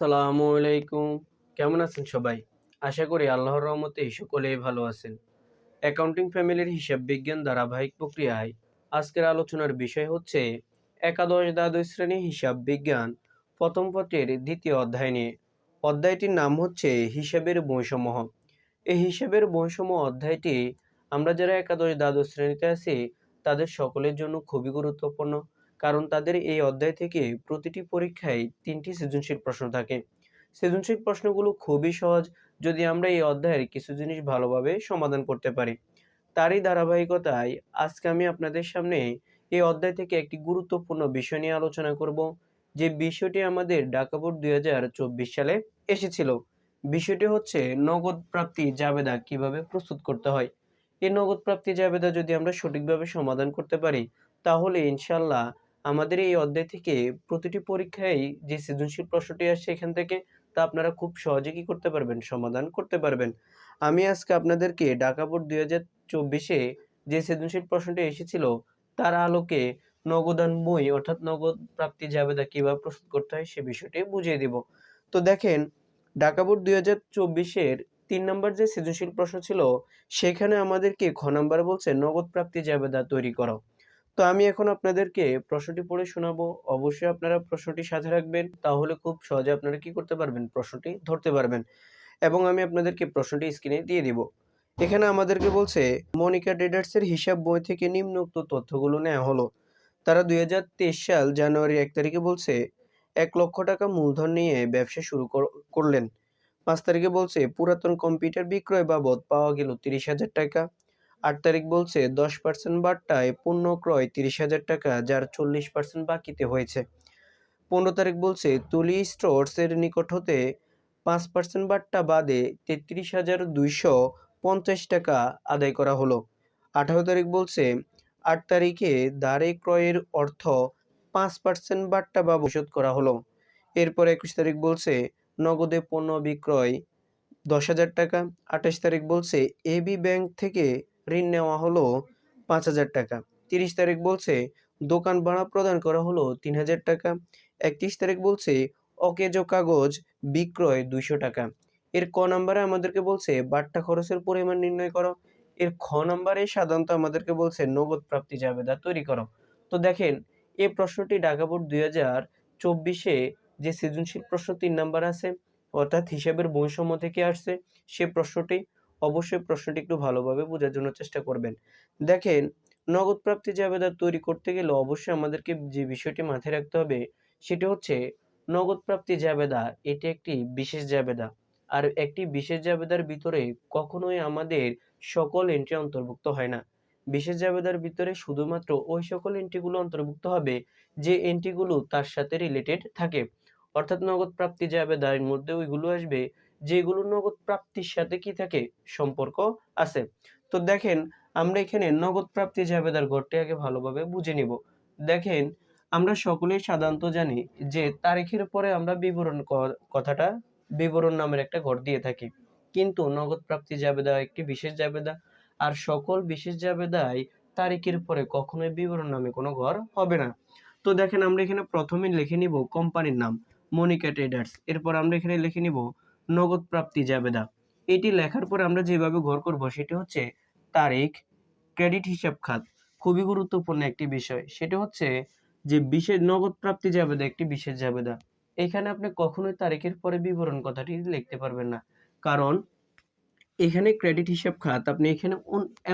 সালামু আলাইকুম। কেমন আছেন সবাই? আশা করি আল্লাহর রহমতে সকলেই ভালো আছেন। অ্যাকাউন্টিং ফ্যামিলির হিসাব বিজ্ঞান ধারাবাহিক প্রক্রিয়ায় আজকের আলোচনার বিষয় হচ্ছে একাদশ দ্বাদশ শ্রেণি হিসাব বিজ্ঞান, প্রথম পত্রের দ্বিতীয় অধ্যায় নিয়ে। অধ্যায়টির নাম হচ্ছে হিসাবের বৈষম্য। এই হিসাবের বৈষম্য অধ্যায়টি আমরা যারা একাদশ দ্বাদশ শ্রেণীতে আছি, তাদের সকলের জন্য খুবই গুরুত্বপূর্ণ। কারণ তাদের এই অধ্যায় থেকে প্রতিটি পরীক্ষায় তিনটি সৃজনশীল প্রশ্ন থাকে। সৃজনশীল প্রশ্নগুলো খুবই সহজ, যদি আমরা এই অধ্যায়ের কিছু জিনিস ভালোভাবে সমাধান করতে পারি। তারই ধারাবাহিকতায় আজকে আমি আপনাদের সামনে এই অধ্যায় থেকে একটি গুরুত্বপূর্ণ বিষয় নিয়ে আলোচনা করব, যে বিষয়টি আমাদের ঢাকা বোর্ড দুই হাজার চব্বিশ সালে এসেছিল। বিষয়টি হচ্ছে নগদ প্রাপ্তি জাবেদা কীভাবে প্রস্তুত করতে হয়। এই নগদ প্রাপ্তি জাবেদা যদি আমরা সঠিকভাবে সমাধান করতে পারি, তাহলে ইনশাল্লাহ আমাদের এই অধ্যায় থেকে প্রতিটি পরীক্ষায় যে সৃজনশীল প্রশ্নটি আসছে এখান থেকে তা আপনারা খুব সহজে কি করতে পারবেন, সমাধান করতে পারবেন। আমি আজকে আপনাদেরকে ঢাকা বোর্ড দুই হাজার চব্বিশে যে সৃজনশীল প্রশ্নটি এসেছিল, তার আলোকে নগদান অর্থাৎ নগদ প্রাপ্তি জাবেদা কীভাবে প্রস্তুত করতে হয় সে বিষয়টি বুঝিয়ে দিব। তো দেখেন, ঢাকা বোর্ড দুই হাজার চব্বিশের তিন নম্বর যে সৃজনশীল প্রশ্ন ছিল, সেখানে আমাদেরকে খ নাম্বার বলছে, নগদ প্রাপ্তি জাবেদা তৈরি করো। তো আমি এখন আপনাদেরকে প্রশ্নটি পড়ে শোনাবো। অবশ্যই আপনারা প্রশ্নটি সাথে রাখবেন, তাহলে খুব সহজে আপনারা কি করতে পারবেন? প্রশ্নটি ধরতে পারবেন এবং আমি আপনাদেরকে প্রশ্নটি স্ক্রিনে দিয়ে দিব। এখানে আমাদেরকে বলছে, মনিকা ট্রেডার্সের হিসাব বই থেকে নিম্নোক্ত তথ্যগুলো নেওয়া হলো। তারা দুই হাজার তেইশ সাল জানুয়ারি এক তারিখে বলছে, এক লক্ষ টাকা মূলধন নিয়ে ব্যবসা শুরু কর- করলেন। পাঁচ তারিখে বলছে, পুরাতন কম্পিউটার বিক্রয় বাবদ পাওয়া গেল তিরিশ হাজার টাকা। আট তারিখ বলছে, দশ পার্সেন্ট বাট্টায় পণ্য ক্রয় তিরিশ হাজার টাকা, যার চল্লিশ পার্সেন্ট বাকিতে হয়েছে। পনেরো তারিখ বলছে, তুলি স্টোর্সের নিকট হতে পাঁচ পার্সেন্ট বাট্টা বাদে তেত্রিশ হাজার দুইশো পঞ্চাশ টাকা আদায় করা হলো। আঠারো তারিখ বলছে, আট তারিখে দাঁড়ে ক্রয়ের অর্থ পাঁচ পার্সেন্ট বাট্টা বা পরিশোধ করা হলো। এরপর একুশ তারিখ বলছে, নগদে পণ্য বিক্রয় দশ হাজার টাকা। আঠাশ তারিখ বলছে এবি ব্যাংক থেকে ঋণ নেওয়া হলো পাঁচ হাজার টাকা। তিরিশ তারিখ বলছে দোকান ভাড়া প্রদান করা হলো তিন হাজার টাকা। একত্রিশ তারিখ বলছে অকেজো কাগজ বিক্রয় দুইশো টাকা। এর ক নাম্বারে আমাদেরকে বলছে বাট্টা খরচের পরিমাণ নির্ণয় করো। এর খ নাম্বারে সাধারণত আমাদেরকে বলছে নগদ প্রাপ্তি জাবেদা তৈরি করো। তো দেখেন এই প্রশ্নটি ঢাকা বোর্ড দুই হাজার চব্বিশে যে সৃজনশীল প্রশ্ন তিন নাম্বার আছে, অর্থাৎ হিসাবের বৈষম্য থেকে আসছে, সে প্রশ্নটি অবশ্যই প্রশ্নটি একটু ভালোভাবে বোঝার জন্য চেষ্টা করবেন। দেখেন নগদ প্রাপ্তি জাবেদা তৈরি করতে গেলে অবশ্যই আমাদেরকে যে বিষয়টি মাথায় রাখতে হবে সেটি হচ্ছে নগদ প্রাপ্তি জাবেদা এটি একটি বিশেষ জাবেদা আর একটি বিশেষ জাবেদার ভিতরে কখনোই আমাদের সকল এন্ট্রি অন্তর্ভুক্ত হয় না। বিশেষ জাবেদার ভিতরে শুধুমাত্র ওই সকল এন্ট্রিগুলো অন্তর্ভুক্ত হবে যে এন্ট্রিগুলো তার সাথে রিলেটেড থাকে। অর্থাৎ নগদ প্রাপ্তি জাবেদার মধ্যে ওইগুলো আসবে যেগুলো নগদ প্রাপ্তির সাথে কি থাকে? সম্পর্ক আছে। তো দেখেন, আমরা এখানে নগদ প্রাপ্তি জাবেদার ঘরটি আগে ভালোভাবে বুঝে নিব। দেখেন, আমরা সকলেই সাধারণত জানি যে তারিখের পরে আমরা বিবরণ কথাটা বিবরণ নামের একটা ঘর দিয়ে থাকি। কিন্তু নগদ প্রাপ্তি জাবেদা একটি বিশেষ জাবেদা আর সকল বিশেষ জাবেদায় তারিখের পরে কখনোই বিবরণ নামে কোনো ঘর হবে না। তো দেখেন, আমরা এখানে প্রথমে লিখে নিব কোম্পানির নাম, মনিকা ট্রেডার্স। এরপর আমরা এখানে লিখে নিব নগদ প্রাপ্তি জাবেদা এটি লেখার পর আমরা যেভাবে ঘর করব সেটি হচ্ছে তারিখ, ক্রেডিট হিসাব খাত। খুবই গুরুত্বপূর্ণ একটি বিষয়। সেটা হচ্ছে যে বিশেষ নগদ প্রাপ্তি জাবেদা একটি বিশেষ জাবেদা এখানে আপনি কখনোই তারিখের পরে বিবরণ কথাটি লিখতে পারবেন না। কারণ এখানে ক্রেডিট হিসাব খাত, আপনি এখানে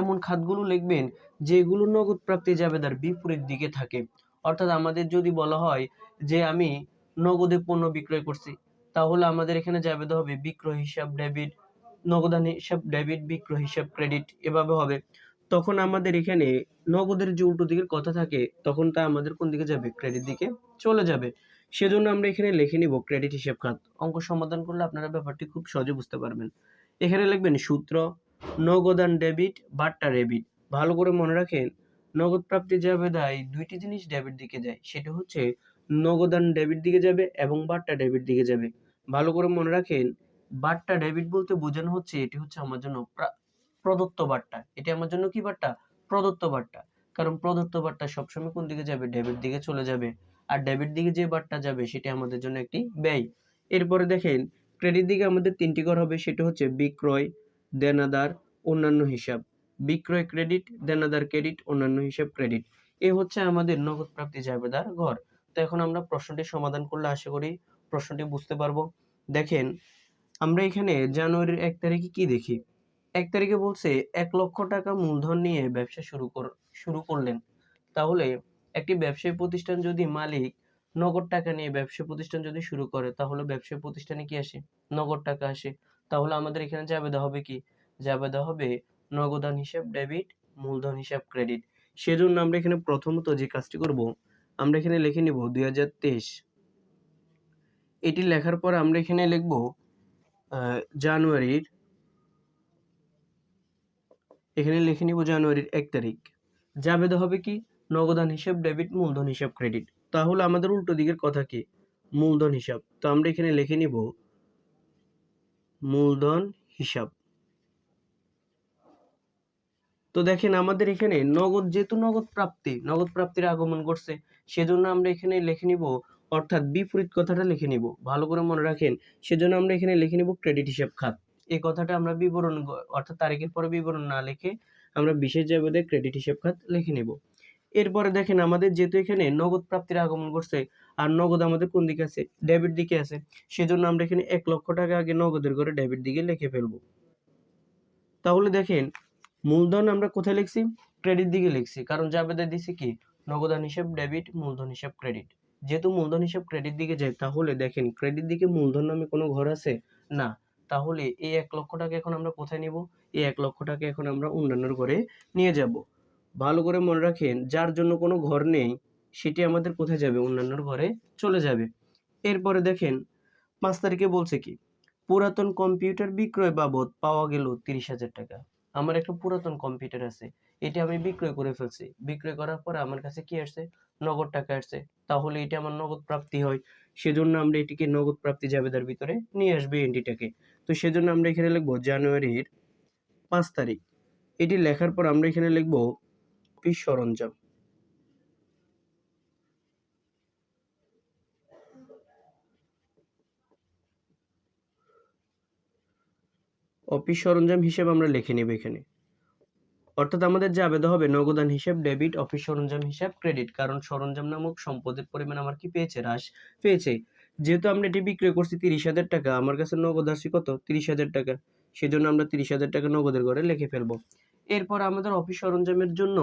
এমন খাতগুলো লিখবেন যেগুলো নগদ প্রাপ্তি জাবেদার বিপরীত দিকে থাকে। অর্থাৎ আমাদের যদি বলা হয় যে আমি নগদে পণ্য বিক্রয় করছি তাহলে আমাদের এখানে জাবেদা হবে বিক্রয় হিসাব ডেবিট, নগদান হিসাব ডেবিট, বিক্রয় হিসাব ক্রেডিট এভাবে হবে। তখন আমাদের এখানে নগদের যে উল্টো দিকের কথা থাকে, তখন তা আমাদের কোন দিকে যাবে? ক্রেডিট দিকে চলে যাবে। সেজন্য আমরা এখানে লিখে নিব ক্রেডিট হিসাব খাত। অঙ্ক সমাধান করলে আপনারা ব্যাপারটি খুব সহজে বুঝতে পারবেন। এখানে লিখবেন সূত্র, নগদান ডেবিট, বাট্টা ডেবিট। ভালো করে মনে রাখেন, নগদ প্রাপ্তি যাবে দায় দুইটি জিনিস ডেবিট দিকে যায়, সেটা হচ্ছে নগদান ডেবিট দিকে যাবে এবং বাট্টা ডেবিট দিকে যাবে। ভালো করে মনে রাখেন বাট্টা ডেবিট বলতে বোঝানো হচ্ছে এটি হচ্ছে আমার জন্য প্রা- প্রদত্ত বাট্টা এটি আমার জন্য কি বাট্টা প্রদত্ত বাট্টা কারণ প্রদত্ত বাট্টা সবসময় কোন দিকে যাবে? ডেবিট দিকে চলে যাবে। আর ডেবিট দিকে যে বাট্টা যাবে, সেটি আমাদের জন্য একটি ব্যয়। এরপরে দেখেন, ক্রেডিট দিকে আমাদের তিনটি ঘর হবে, সেটা হচ্ছে বিক্রয়, দেনাদার, অন্যান্য হিসাব। বিক্রয় ক্রেডিট, দেনাদার ক্রেডিট, অন্যান্য হিসাব ক্রেডিট। এ হচ্ছে আমাদের নগদ প্রাপ্তি জাবেদার ঘর। তো এখন আমরা প্রশ্নটি সমাধান করলে আশা করি প্রশ্নটি বুঝতে পারব। দেখেন, আমরা এখানে জানুয়ারির এক তারিখে কি দেখি? এক তারিখে বলছে এক লক্ষ টাকা মূলধন নিয়ে ব্যবসা শুরু কর, শুরু করলেন। তাহলে একটি ব্যবসায়ী প্রতিষ্ঠান যদি মালিক নগদ টাকা নিয়ে ব্যবসা প্রতিষ্ঠান যদি শুরু করে, তাহলে ব্যবসায়ী প্রতিষ্ঠানে কি আসে? নগদ টাকা আসে। তাহলে আমাদের এখানে জাবেদা হবে কি? জাবেদা হবে নগদান হিসাব, ডেবিট, মূলধন হিসাব, ক্রেডিট। সেজন্য আমরা এখানে প্রথমত যে কাজটি করব, আমরা এখানে লিখে নিব দুই হাজার তেইশ এটি লেখার পর আমরা এখানে লিখব জানুয়ারির, এখানে লিখে নিব জানুয়ারির এক তারিখ। জাবেদা হবে কি? নগদান হিসাব, ডেবিট, মূলধন হিসাব, ক্রেডিট। তাহলে আমাদের উল্টো দিকের কথা কি? মূলধন হিসাব। তো আমরা এখানে লিখে নিব, মূলধন হিসাব। তো দেখেন আমাদের এখানে নগদ, যেহেতু নগদ প্রাপ্তি, নগদ প্রাপ্তির আগমন করছে সেজন্য আমরা এখানে লিখে নিব অর্থাৎ বিপরীত কথাটা লিখে নিব। ভালো করে মনে রাখেন, সেজন্য আমরা এখানে লিখে নিব ক্রেডিট হিসাব খাত। এই কথাটা আমরা বিবরণ অর্থাৎ তারিখের পরে বিবরণ না লিখে আমরা বিশেষ জাবেদে ক্রেডিট হিসাব খাত লিখে নিব। এরপরে দেখেন আমাদের যেহেতু এখানে নগদ প্রাপ্তির আগমন করছে আর নগদ আমাদের কোন দিকে আছে? ডেবিট দিকে আছে। সেজন্য আমরা এখানে এক লক্ষ টাকা আগে নগদের করে ডেবিট দিকে লিখে ফেলব। তাহলে দেখেন, মূলধন আমরা কোথায় লিখছি? ক্রেডিট দিকে লিখছি। কারণ জাবেদা দিছি কি? নগদান হিসাব ডেবিট মূলধন হিসাব ক্রেডিট যেহেতু মূলধন হিসাব ক্রেডিট দিকে যায়, তাহলে দেখেন ক্রেডিট দিকে মূলধন নামে কোনো ঘর আছে? না। তাহলে এই এক লক্ষ টাকা এখন আমরা কোথায় নিব? এই এক লক্ষ টাকা এখন আমরা অন্যান্যর ঘরে নিয়ে যাব। ভালো করে মনে রাখেন, যার জন্য কোনো ঘর নেই, সেটি আমাদের কোথায় যাবে? অন্যান্যর ঘরে চলে যাবে। এরপরে দেখেন, পাঁচ তারিখে বলছে কি, পুরাতন কম্পিউটার বিক্রয় বাবদ পাওয়া গেল তিরিশ হাজার টাকা। আমার একটা পুরাতন কম্পিউটার আছে। এটা আমি বিক্রয় করে ফেলছি। বিক্রয় করার পরে আমার কাছে কি আসছে? নগদ টাকা আসছে। তাহলে এটা আমার নগদ প্রাপ্তি হয়। সেজন্য আমরা এটিকে নগদ প্রাপ্তি জাবেদার ভিতরে নিয়ে আসবে এন্ট্রিটাকে তো সেজন্য আমরা এখানে লিখব জানুয়ারির পাঁচ তারিখ। এটি লেখার পর আমরা এখানে লিখব অফিস সরঞ্জাম অফিস সরঞ্জাম হিসেবে আমরা লিখে নেব এখানে। অর্থাৎ আমাদের যে আবেদন হবে নগদান হিসাব, ডেবিট, অফিস সরঞ্জাম হিসাব, ক্রেডিট। কারণ সরঞ্জাম নামক সম্পদের পরিমাণ আমার কি পেয়েছে? হ্রাস পেয়েছে। যেহেতু আমরা এটি বিক্রয় করছি তিরিশ হাজার টাকা, আমার কাছে নগদ আসছে কত? তিরিশ হাজার টাকা। সেজন্য আমরা তিরিশ হাজার টাকা নগদের ঘরে লিখে ফেলব। এরপর আমাদের অফিস সরঞ্জামের জন্য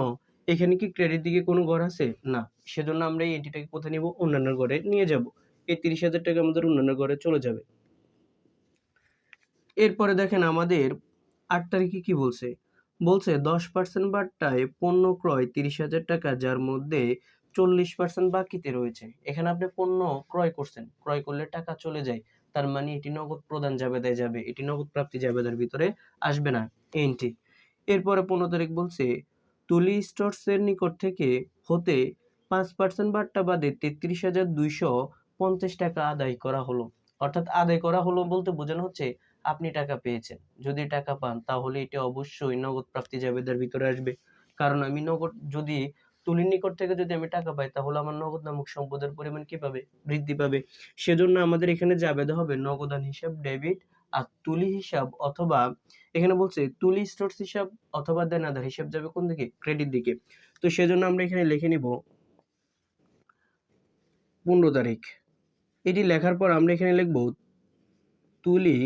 এখানে কি ক্রেডিট দিকে কোনো ঘর আছে? না। সেজন্য আমরা এই এন্টিটাকে কোথায় নিব? অন্যান্য ঘরে নিয়ে যাব। এই তিরিশ হাজার টাকা আমাদের অন্যান্য ঘরে চলে যাবে। এরপরে দেখেন আমাদের আট তারিখে কি বলছে? বলছে দশ পার্সেন্ট বাট্টায় পণ্য ক্রয় তিরিশ হাজার টাকা, যার মধ্যে চল্লিশ পার্সেন্ট বাকিতে রয়েছে। এখানে আপনি পণ্য ক্রয় করছেন, ক্রয় করলে টাকা চলে যায়। তার মানে এটি নগদ প্রদান জাবেদায় যাবে। এটি নগদ প্রাপ্তি জাবেদার ভিতরে আসবে না এনটি এরপরে পনেরো তারিখ বলছে, তুলি স্টোরসের নিকট থেকে হতে পাঁচ পার্সেন্ট বাট্টা বাদে তেত্রিশ হাজার দুইশো পঞ্চাশ টাকা আদায় করা হলো। অর্থাৎ আদায় করা হলো বলতে বোঝানো হচ্ছে আপনি টাকা পেয়েছেন। যদি টাকা পান, তাহলে এটা অবশ্যই নগদ প্রাপ্তি জাবেদার ভিতরে আসবে। কারণ আমি নগদ যদি তুলির নিকট থেকে যদি আমি টাকা পাই, তাহলে আমার নগদ নামক সম্পদের পরিমাণ কি পাবে? বৃদ্ধি পাবে। সেজন্য আমাদের এখানে জাবেদা হবে নগদান হিসাব, ডেবিট আর তুলি হিসাব অথবা এখানে বলছে তুলি স্টোরস হিসাব অথবা দেনাদার হিসাব যাবে কোন দিকে? ক্রেডিট দিকে। তো সেজন্য আমরা এখানে লিখে নিব পনেরো তারিখ। এটি লেখার পর আমরা এখানে লিখব তুলি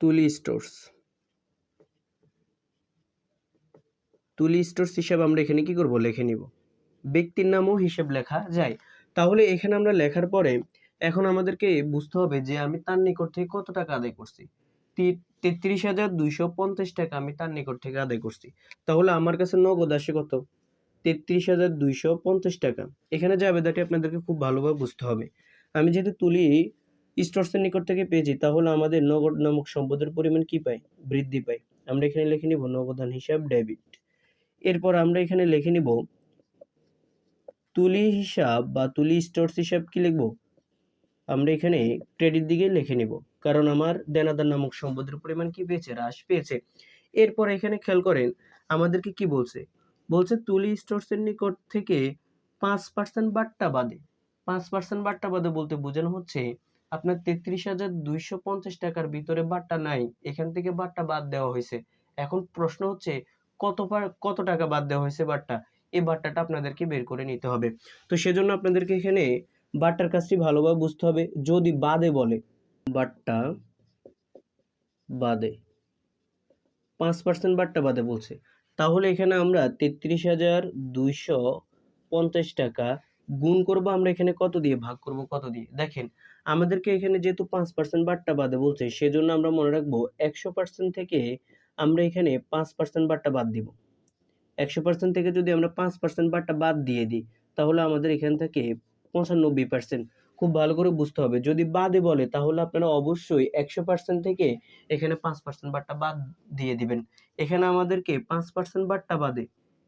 তুলি স্টোরস। তুলি স্টোরস হিসাব আমরা এখানে কি করব? লিখে নিব। ব্যক্তির নামও হিসেব লেখা যায়। তাহলে এখানে আমরা লেখার পরে এখন আমাদেরকে বুঝতে হবে যে আমি তার নিকট থেকে কত টাকা আদায় করছি। তেত্রিশ হাজার দুইশো পঞ্চাশ টাকা আমি তার নিকট থেকে আদায় করছি। তাহলে আমার কাছে নগদ আসে কত? তেত্রিশ হাজার দুইশো পঞ্চাশ টাকা। এখানে যে আবেদনটি আপনাদেরকে খুব ভালোভাবে বুঝতে হবে। আমি যেহেতু তুলি স্টোরসের নিকট থেকে পেয়েছি, তাহলে আমাদের নগদ নামক সম্পদের পরিমাণ কি পাই? বৃদ্ধি পাই। আমরা এখানে লিখে নিব নগদান হিসাব ডেবিট। এরপর আমরা এখানে লিখে নিব তুলি হিসাব বা তুলি স্টোর্স হিসাব কি লিখব? আমরা এখানে ক্রেডিট দিকে লিখে নিব, কারণ আমার দেনাদার নামক সম্পদের পরিমাণ কি পেয়েছে? হ্রাস পেয়েছে। এরপর এখানে খেয়াল করেন, আমাদেরকে কি বলছে? বলছে তুলি স্টোর্সের নিকট থেকে পাঁচ পার্সেন্ট বাট্টা বাদে। পাঁচ পার্সেন্ট বাট্টা বাদে বলতে বোঝানো হচ্ছে আপনার তেত্রিশ হাজার দুইশো পঞ্চাশ টাকার ভিতরে বাট্টা নাই, এখান থেকে বাট্টা বাদ দেওয়া হয়েছে। এখন প্রশ্ন হচ্ছে, কত কত টাকা বাদ দেওয়া হয়েছে বাট্টা এই বাট্টাটা আপনাদেরকে বের করে নিতে হবে। তো সেজন্য আপনাদেরকে এখানে বাট্টার কাজটি ভালোভাবে বুঝতে হবে। যদি বাদে বলে বাট্টা বাদে, পাঁচ পার্সেন্ট বাট্টা বাদে বলছে, তাহলে এখানে আমরা তেত্রিশ হাজার দুইশো পঞ্চাশ টাকা গুণ করব আমরা এখানে কত দিয়ে, ভাগ করব কত দিয়ে? দেখেন, আমাদেরকে এখানে যেহেতু পাঁচ পার্সেন্ট বাট্টা বাদে বলছে, সেজন্য আমরা মনে রাখব একশো পার্সেন্ট থেকে আমরা এখানে পাঁচ পার্সেন্ট বাট্টা বাদ দিব। একশো পার্সেন্ট থেকে যদি আমরা পাঁচ পার্সেন্ট বাট্টা বাদ দিয়ে দিই, তাহলে আমাদের এখান থেকে পঁচানব্বই পার্সেন্ট খুব ভালো করে বুঝতে হবে। যদি বাদে বলে, তাহলে আপনারা অবশ্যই একশো পার্সেন্ট থেকে এখানে পাঁচ পার্সেন্ট বাট্টা বাদ দিয়ে দিবেন। এখানে আমাদেরকে পাঁচ পার্সেন্ট বাট্টা বাদে।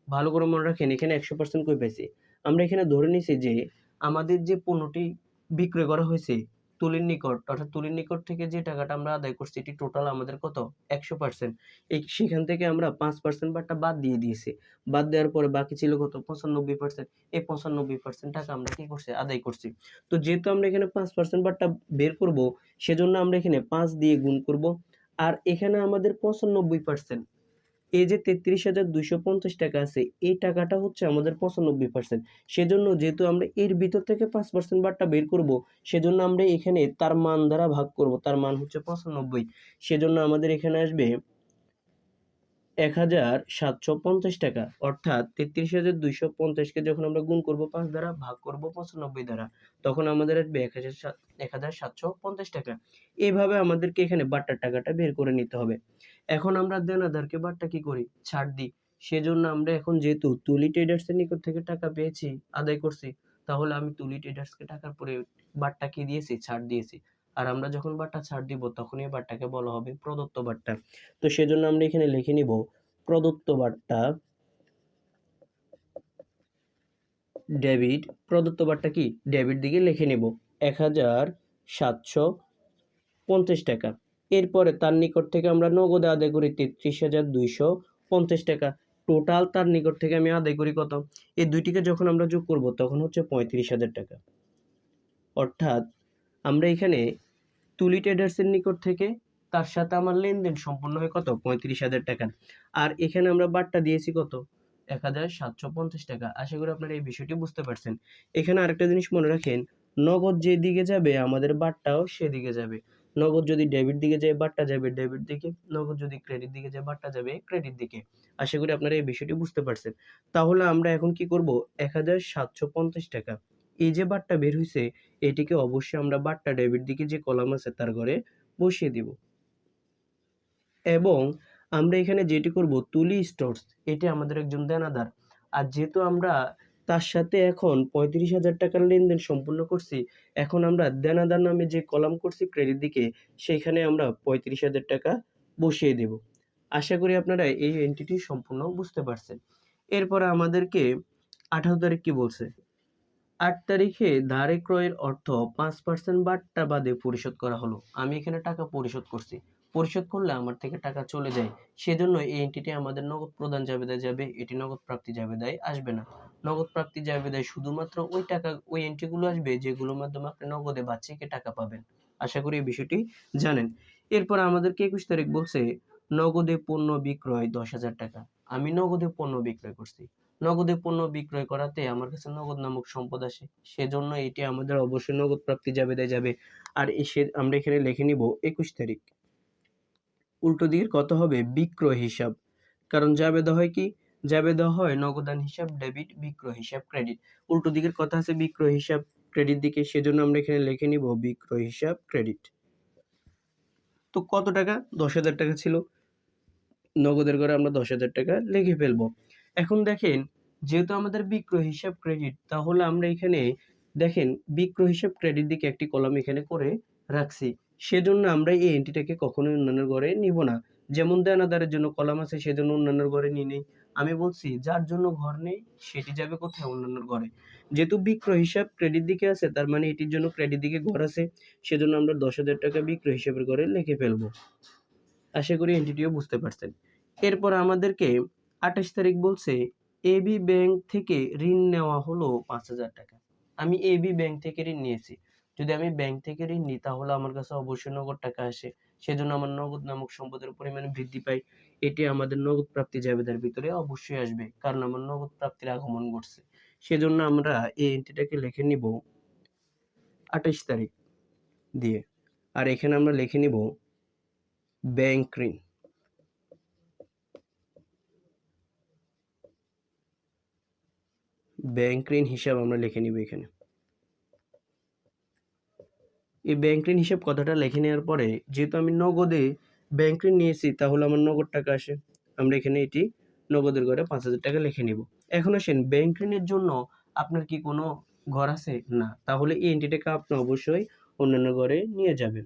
ভালো করে মনে রাখেন, এখানে একশো পার্সেন্ট কই পাইছি? আমরা এখানে ধরে নিছি যে আমাদের যে পণ্যটি বিক্রয় করা হয়েছে তুলির নিকট, অর্থাৎ তুলির নিকট থেকে যে টাকাটা আমরা আদায় করছি, এটি টোটাল আমাদের কত? একশো পার্সেন্ট এই সেখান থেকে আমরা পাঁচ পার্সেন্ট বাট্টা বাদ দিয়ে দিয়েছি। বাদ দেওয়ার পরে বাকি ছিল কত? পঁচানব্বই পার্সেন্ট এই পঁচানব্বই পার্সেন্ট টাকা আমরা কী করছি? আদায় করছি। তো যেহেতু আমরা এখানে পাঁচ পার্সেন্ট বাট্টা বের করব, সেজন্য আমরা এখানে পাঁচ দিয়ে গুণ করব। আর এখানে আমাদের পঁচানব্বই পার্সেন্ট এই যে তেত্রিশ হাজার দুইশো পঞ্চাশ টাকা আছে, এই টাকাটা হচ্ছে আমাদের পঁচানব্বই পার্সেন্ট সেজন্য যেহেতু আমরা এর ভিতর থেকে পাঁচ পার্সেন্ট বারটা বের করব, সেজন্য আমরা এখানে তার মান দ্বারা ভাগ করব, তার মান হচ্ছে পঁচানব্বই। সেজন্য আমাদের এখানে আসবে এক হাজার সাতশো পঞ্চাশ টাকা, অর্থাৎ তেত্রিশ হাজার দুইশো পঞ্চাশকে যখন আমরা গুণ করব পাঁচ দ্বারা, ভাগ করব পঁচানব্বই দ্বারা, তখন আমাদের আসবে এক হাজার এক হাজার সাতশো পঞ্চাশ টাকা। এইভাবে আমাদেরকে এখানে বাট্টার টাকাটা বের করে নিতে হবে। এখন আমরা দেনাদারকে বাট্টা কি করি? ছাড় দিই। সেজন্য আমরা এখন যেহেতু তুলি ট্রেডার্সের নিকট থেকে টাকা পেয়েছি, আদায় করছি, তাহলে আমি তুলি ট্রেডার্সকে টাকার পরে বাট্টা কি দিয়েছি? ছাড় দিয়েছি। আর আমরা যখন বাট্টা ছাড় দিব তখন এই বাট্টাকে বলা হবে প্রদত্ত বাট্টা। তো সেজন্য আমরা এখানে লিখে নিব প্রদত্ত বাট্টা ডেবিট। প্রদত্ত বাট্টা কি? ডেবিট দিকে লিখে নেব। এক হাজার সাতশো পঞ্চাশ টাকা। এরপরে তার নিকট থেকে আমরা নগদে আদায় করি তেত্রিশ হাজার দুইশো পঞ্চাশ টাকা। টোটাল তার নিকট থেকে আমি আদায় করি কত? এই দুইটিকে যখন আমরা যোগ করব, তখন হচ্ছে পঁয়ত্রিশ হাজার টাকা। অর্থাৎ আমরা এখানে তুলি ট্রেডার্সের নিকট থেকে তার সাথে আমার লেনদেন সম্পন্ন হয় কত? পঁয়ত্রিশ হাজার টাকা। আর এখানে আমরা বাট্টা দিয়েছি কত? এক হাজার সাতশো পঞ্চাশ টাকা। আশা করি আপনারা এই বিষয়টি বুঝতে পারছেন। এখানে আরেকটা জিনিস মনে রাখেন, নগদ যেদিকে যাবে, আমাদের বাট্টাও সেদিকে যাবে। নগদ যদি ডেবিট দিকে যায়, বাট্টা যাবে ডেবিট দিকে, নগদ যদি ক্রেডিট দিকে যায়, বাট্টা যাবে ক্রেডিট দিকে। আশা করি আপনারা এই বিষয়টি বুঝতে পারছেন। তাহলে আমরা এখন কি করব? এক হাজার সাতশো পঞ্চাশ টাকা। এই যে বাট্টা বের হয়েছে এটিকে অবশ্যই আমরা বাট্টা ডেবিট দিকে যে কলাম আছে, তার ঘরে বসিয়ে দিব। এবং আমরা এখানে যেটি করব, তুলি স্টোরস এটি আমাদের একজন দেনাদার। আর যেহেতু আমরা তার সাথে এখন পঁয়ত্রিশ হাজার টাকার লেনদেন সম্পূর্ণ করছি। এখন আমরা দেনাদার নামে যে কলাম করছি ক্রেডিট দিকে, সেইখানে আমরা পঁয়ত্রিশ হাজার টাকা বসিয়ে দেব। আশা করি আপনারা এই এন্টিটি সম্পূর্ণ বুঝতে পারছেন। এরপর আমাদেরকে আঠারো তারিখ কি বলছে? আট তারিখে ধারে ক্রয়ের অর্থ পাঁচ পার্সেন্ট বাট্টা বাদে পরিশোধ করা হলো। আমি এখানে টাকা পরিশোধ করছি। পরিশোধ করলে আমার থেকে টাকা চলে যায়। সেজন্য এই এন্টিটি আমাদের নগদ প্রদান জাবেদায় যাবে, এটি নগদ প্রাপ্তি জাবেদায় আসবে না। নগদ প্রাপ্তি জাবেদায় শুধুমাত্র ওই টাকা, ওই এন্ট্রিগুলো আসবে যেগুলোর মাধ্যমে আপনি নগদে বা চেকে টাকা পাবেন। আশা করি এই বিষয়টি জানেন। এরপর আমাদেরকে একুশ তারিখ বলছে, নগদে পণ্য বিক্রয় দশ হাজার টাকা। আমি নগদে পণ্য বিক্রয় করছি। নগদে পণ্য বিক্রয় করাতে আমার কাছে নগদ নামক সম্পদ আসে। সেজন্য এটি আমাদের অবশ্যই নগদ প্রাপ্তি জাবেদায় যাবে। আর এসে আমরা এখানে লিখে নিব একুশ তারিখ। উল্টো দিকের কত হবে? বিক্রয় হিসাব। কারণ জাবেদা হয় কি? জাবেদা হয় নগদান হিসাব, ডেবিট, বিক্রয় হিসাব, ক্রেডিট। উল্টো দিকের কথা আছে বিক্রয় হিসাব, ক্রেডিট দিকে। সেজন্য আমরা এখানে লিখে নিব বিক্রয় হিসাব, ক্রেডিট। তো কত টাকা? দশ হাজার টাকা ছিল। নগদের করে আমরা দশ হাজার টাকা লিখে ফেলব। এখন দেখেন, যেহেতু আমাদের বিক্রয় হিসাব, ক্রেডিট, তাহলে আমরা এখানে দেখেন বিক্রয় হিসাব, ক্রেডিট দিকে একটি কলাম এখানে করে রাখছি। সেজন্য আমরা এই এন্টিটাকে কখনোই অন্যান্য ঘরে নিব না। যেমন দেনাদারের জন্য কলাম আছে, সেজন্য অন্যান্য ঘরে নিয়ে নেই। আমি বলছি, যার জন্য ঘর নেই, সেটি যাবে কোথায় অন্যান্য ঘরে? যেহেতু বিক্রয় হিসাব ক্রেডিট দিকে আছে, তার মানে এটির জন্য ক্রেডিট দিকে ঘর আছে, সেজন্য আমরা দশ হাজার টাকা বিক্রয় হিসাবের ঘরে লিখে ফেলব। আশা করি এন্টিটিও বুঝতে পারছেন। এরপর আমাদেরকে আঠাশ তারিখ বলছে এবি ব্যাংক থেকে ঋণ নেওয়া হলো পাঁচ হাজার টাকা। আমি এ বি ব্যাংক থেকে ঋণ নিয়েছি। যদি আমি ব্যাংক থেকে ঋণ নিই, তাহলে আমার কাছে অবশ্যই নগদ টাকা আসে। সেজন্য আমার নগদ নামক সম্পদের পরিমাণ বৃদ্ধি পায়। এটি আমাদের নগদ প্রাপ্তি জাবেদার ভিতরে অবশ্যই আসবে, কারণ আমার নগদ প্রাপ্তির আগমন ঘটছে। সেজন্য আমরা এই এন্ট্রিটাকে লিখে নিব আঠাইশ তারিখ দিয়ে। আর এখানে আমরা লিখে নিব ব্যাংক ঋণ। ব্যাংক ঋণ হিসাব আমরা লিখে নিব এখানে। এই ব্যাংক ঋণ হিসেব কথাটা লিখে নেওয়ার পরে, যেহেতু আমি নগদে ব্যাংক ঋণ নিয়েছি, তাহলে আমার নগদ টাকা আসে। আমরা এখানে এটি নগদের ঘরে পাঁচ হাজার টাকা লিখে নিব। এখন আসেন ব্যাংক ঋণের জন্য আপনার কি কোনো ঘর আছে? না। তাহলে এই এন্ট্রিটাকে আপনি অবশ্যই অন্যান্য ঘরে নিয়ে যাবেন।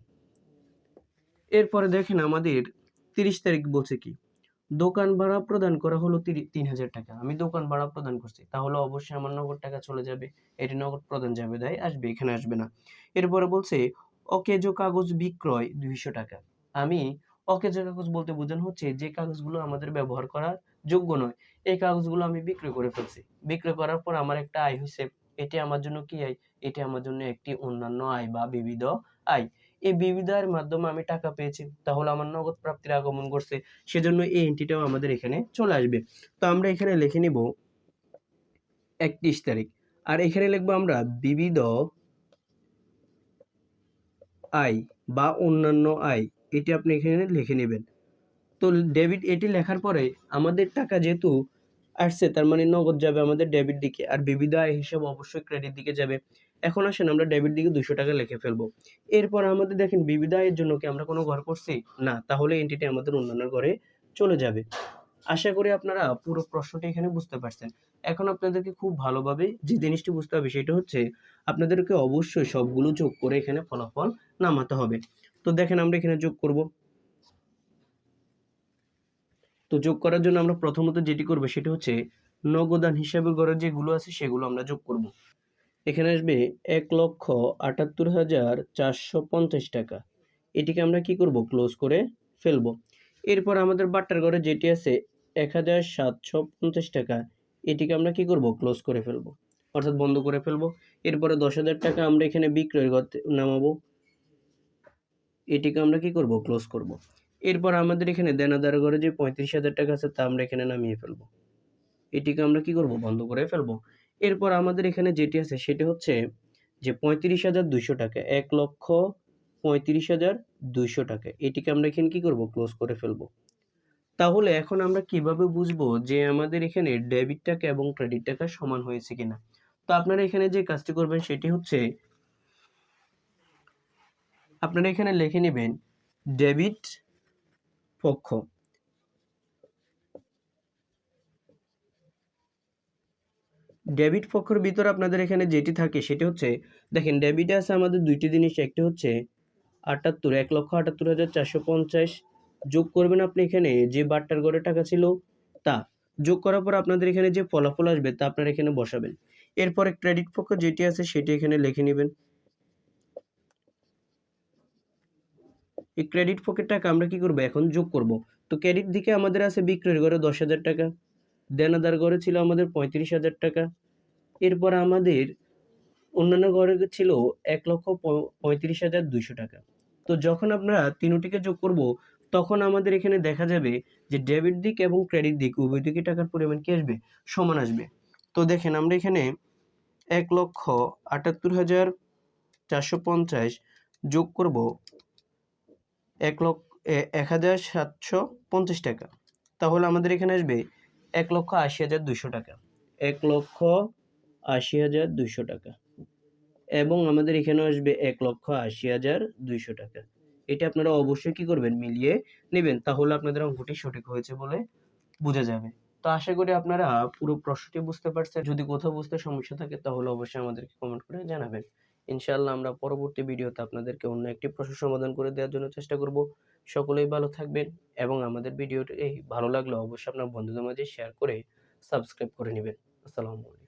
এরপরে দেখেন আমাদের তিরিশ তারিখ বলছে কি? দোকান ভাড়া প্রদান করা হলো তিন হাজার টাকা। আমি দোকান ভাড়া প্রদান করছি। তাহলে অবশ্যই আমার নগদ টাকা চলে যাবে। এটি নগদ প্রদান যাবে, তাই আসবে, এখানে আসবে না। এরপরে বলছে, অকেজো কাগজ বিক্রয় দুইশো টাকা। আমি অকেজো কাগজ বলতে বোঝানো হচ্ছে, যে কাগজগুলো আমাদের ব্যবহার করার যোগ্য নয়, এই কাগজগুলো আমি বিক্রি করে ফেলছি। বিক্রি করার পর আমার একটা আয় হয়েছে। এটি আমার জন্য কি আয়? এটি আমার জন্য একটি অন্যান্য আয় বা বিবিধ আয়। এই বিবিধ আয়ের মাধ্যমে আমি টাকা পেয়েছি। তাহলে আমার নগদ প্রাপ্তির আগমন করছে সেজন্য এই এন্ট্রিটাও আমাদের এখানে চলে আসবে। তো আমরা এখানে লিখে নিব একত্রিশ তারিখ। আর এখানে লিখব আমরা বিবিধ আয় বা অন্যান্য আয়। এটি আপনি এখানে লিখে নেবেন। তো ডেবিট এটি লেখার পরে আমাদের টাকা যেহেতু আসছে, তার মানে নগদ যাবে আমাদের ডেবিট দিকে। আর বিবিধ আয় হিসেবে অবশ্যই ক্রেডিট দিকে যাবে। এখন আসেন আমরা ডেবিট দিকে দুশো টাকা লিখে ফেলব। এরপর আমাদের দেখেন বিবিধ আয়ের জন্য কি আমরা কোনো ঘর করছি? না, তাহলে এন্টিটি আমাদের অন্যান্য ঘরে চলে যাবে। আশা করি আপনারা পুরো প্রশ্নটি এখানে বুঝতে পারছেন। এখন আপনাদেরকে খুব ভালোভাবে যে জিনিসটি বুঝতে হবে সেটা হচ্ছে, আপনাদেরকে অবশ্যই সবগুলো যোগ করে এখানে ফলাফল নামাতে হবে। তো দেখেন আমরা এখানে যোগ করব। তো যোগ করার জন্য আমরা প্রথমত যেটি করব সেটা হচ্ছে, নগদান হিসাবে গড়ে যেগুলো আছে সেগুলো আমরা যোগ করব। এখানে আসবে এক লক্ষ আটাত্তর হাজার চারশো পঞ্চাশ টাকা। এটিকে আমরা কি করব? ক্লোজ করে ফেলব। এরপর আমাদের বাট্টার ঘরে যেটি আছে, এক হাজার সাতশো পঞ্চাশ টাকা। এটিকে আমরা কি করব? ক্লোজ করে ফেলব। অর্থাৎ বন্ধ করে ফেলব। এরপরে দশ হাজার টাকা আমরা এখানে বিক্রয়ের ঘর নামাবো। এটিকে আমরা কি করব? ক্লোজ করব। এরপর আমাদের এখানে দেনাদার ঘরে যে পঁয়ত্রিশ হাজার টাকা আছে, তা আমরা এখানে নামিয়ে ফেলব। এটিকে আমরা কি করব? বন্ধ করে ফেলব। এরপর আমাদের এখানে যেটি আছে সেটি হচ্ছে যে পঁয়ত্রিশ হাজার দুইশো টাকা, এক লক্ষ পঁয়ত্রিশ হাজার দুইশো টাকা। এটিকে আমরা এখানে কি করব? ক্লোজ করে ফেলব। তাহলে এখন আমরা কীভাবে বুঝব যে আমাদের এখানে ডেবিট টাকা এবং ক্রেডিট টাকা সমান হয়েছে কিনা? তো আপনারা এখানে যে কাজটি করবেন সেটি হচ্ছে, আপনারা এখানে লিখে নেবেন ডেবিট পক্ষ। ডেবিট পক্ষের ভিতরে আপনাদের এখানে যেটি থাকে সেটি হচ্ছে, দেখেন ডেবিটে আছে আমাদের দুইটি জিনিস, একটি হচ্ছে আটাত্তর, এক লক্ষ আটাত্তর হাজার চারশো পঞ্চাশ। যোগ করবেন আপনি এখানে যে বারটার গড়ে টাকা ছিল তা। যোগ করার পর আপনাদের এখানে যে ফলাফল আসবে তা আপনারা এখানে বসাবেন। এরপরে ক্রেডিট পক্ষ যেটি আছে সেটি এখানে লিখে নেবেন। এই ক্রেডিট পকেট টাকা আমরা কি করব? এখন যোগ করব। তো ক্রেডিট দিকে আমাদের আছে বিক্রয়ের ঘরে দশ হাজার টাকা। দেনাদার ঘরে ছিল আমাদের পঁয়ত্রিশ হাজার টাকা। এরপর আমাদের অন্যান্য ঘরে ছিল এক লক্ষ পঁয়ত্রিশ হাজার দুইশো টাকা। তো যখন আমরা তিনটিকে যোগ করব, তখন আমাদের এখানে দেখা যাবে যে ডেবিট দিক এবং ক্রেডিট দিক উভয় দিকে টাকার পরিমাণ কি আসবে? সমান আসবে। তো দেখেন আমরা এখানে এক লক্ষ আটাত্তর হাজার চারশো পঞ্চাশ যোগ করব এক লক্ষ এক হাজার সাতশো পঞ্চাশ টাকা। তাহলে আমাদের এখানে আসবে এক লক্ষ আশি হাজার দুশো টাকা। এক লক্ষ আশি হাজার দুশো টাকা। এবং আমাদের এখানে আসবে এক লক্ষ আশি হাজার দুইশো টাকা। এটা আপনারা অবশ্যই কি করবেন, মিলিয়ে নেবেন, তাহলে আপনাদের অঙ্কটি সঠিক হয়েছে বলে বোঝা যাবে। তো আশা করি আপনারা পুরো প্রশ্নটি বুঝতে পারছেন। যদি কোথাও বুঝতে সমস্যা থাকে, তাহলে অবশ্যই আমাদেরকে কমেন্ট করে জানাবেন। ইনশাআল্লাহ আমরা পরবর্তী ভিডিওতে আপনাদেরকে অন্য একটি প্রশ্ন সমাধান করে দেওয়ার জন্য চেষ্টা করব। সকলেই ভালো থাকবেন এবং আমাদের ভিডিওটি ভালো লাগলে অবশ্যই আপনার বন্ধুদের মাঝে শেয়ার করে সাবস্ক্রাইব করে নেবেন। আসসালামু আলাইকুম।